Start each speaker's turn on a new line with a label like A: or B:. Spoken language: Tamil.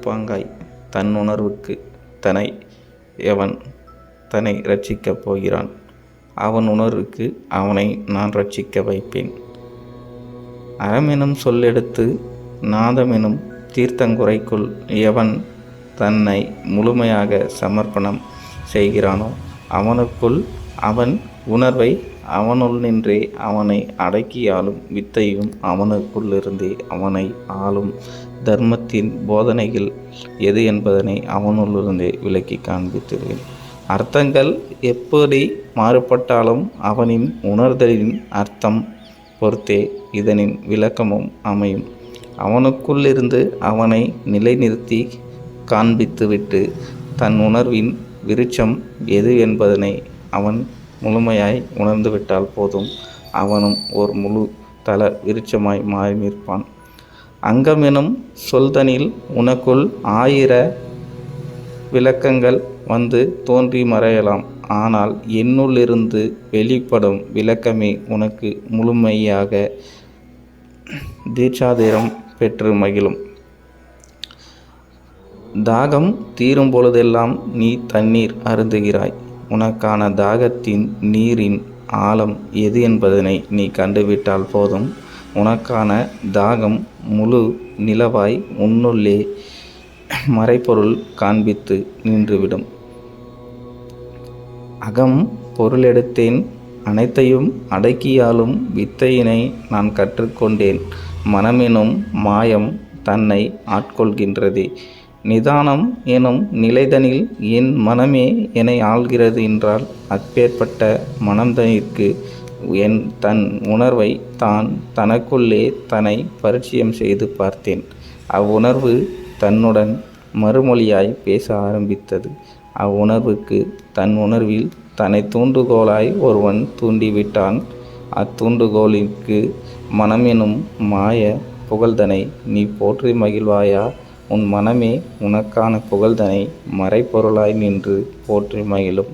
A: பாங்காய் தன் உணர்வுக்கு தனை எவன் தன்னை ரட்சிக்கப் போகிறான்? அவன் உணர்வுக்கு அவனை நான் ரட்சிக்க வைப்பேன். அறமெனும் சொல்லெடுத்து நாதமெனும் தீர்த்தங்குறைக்குள் எவன் தன்னை முழுமையாக சமர்ப்பணம் செய்கிறானோ அவனுக்குள் அவன் உணர்வை அவனுள் நின்றே அவனை அடக்கியாலும் வித்தையும் அவனுக்குள்ளிருந்தே அவனை ஆளும் தர்மத்தின் போதனைகள் எது என்பதனை அவனுள்ளிருந்தே விளக்கி காண்பித்துள்ளேன் அர்த்தங்கள் எப்படி மாறுபட்டாலும் அவனின் உணர்தலின் அர்த்தம் பொறுத்தே இதனின் விளக்கமும் அமையும். அவனுக்குள்ளிருந்து அவனை நிலைநிறுத்தி காண்பித்துவிட்டு தன் உணர்வின் விருட்சம் எது என்பதனை அவன் முழுமையாய் உணர்ந்துவிட்டால் போதும். அவனும் ஒரு முழு தல விருட்சமாய் மாறி நிற்பான். அங்கமெனும் சொல்தனில் உனக்குள் ஆயிர விளக்கங்கள் வந்து தோன்றி மறையலாம். ஆனால் என்னுள்ளிருந்து வெளிப்படும் விளக்கமே உனக்கு முழுமையாக தீட்சாதீரம் பெற்று மகிழும். தாகம் தீரும் பொழுதெல்லாம் நீ தண்ணீர் அருந்துகிறாய். உனக்கான தாகத்தின் நீரின் ஆழம் எது என்பதனை நீ கண்டுவிட்டால் போதும். உனக்கான தாகம் முழு நிலவாய் உன்னுள்ளே மறைப்பொருள் காண்பித்து நின்றுவிடும். அகம் பொருளெடுத்தேன் அனைத்தையும் அடக்கியாலும் வித்தையினை நான் கற்றுக்கொண்டேன். மனமெனும் மாயம் தன்னை ஆட்கொள்கின்றது. நிதானம் எனும் நிலைதனில் என் மனமே என்னை ஆள்கிறது என்றால் அப்பேற்பட்ட மனம்தனிற்கு என் தன் உணர்வை தான் தனக்குள்ளே தன்னை பரிச்சயம் செய்து பார்த்தேன். அவ்வுணர்வு தன்னுடன் மறுமொழியாய் பேச ஆரம்பித்தது. அவ்வுணர்வுக்கு தன் உணர்வில் தன்னை தூண்டுகோலாய் ஒருவன் தூண்டிவிட்டான். அத்தூண்டுகோலிற்கு எனும் மாய புகழ்தனை நீ போற்றி மகிழ்வாயா? உன் மனமே உனக்கான புகழ்தனை மறைப்பொருளாய் நின்று போற்றி மகிழும்.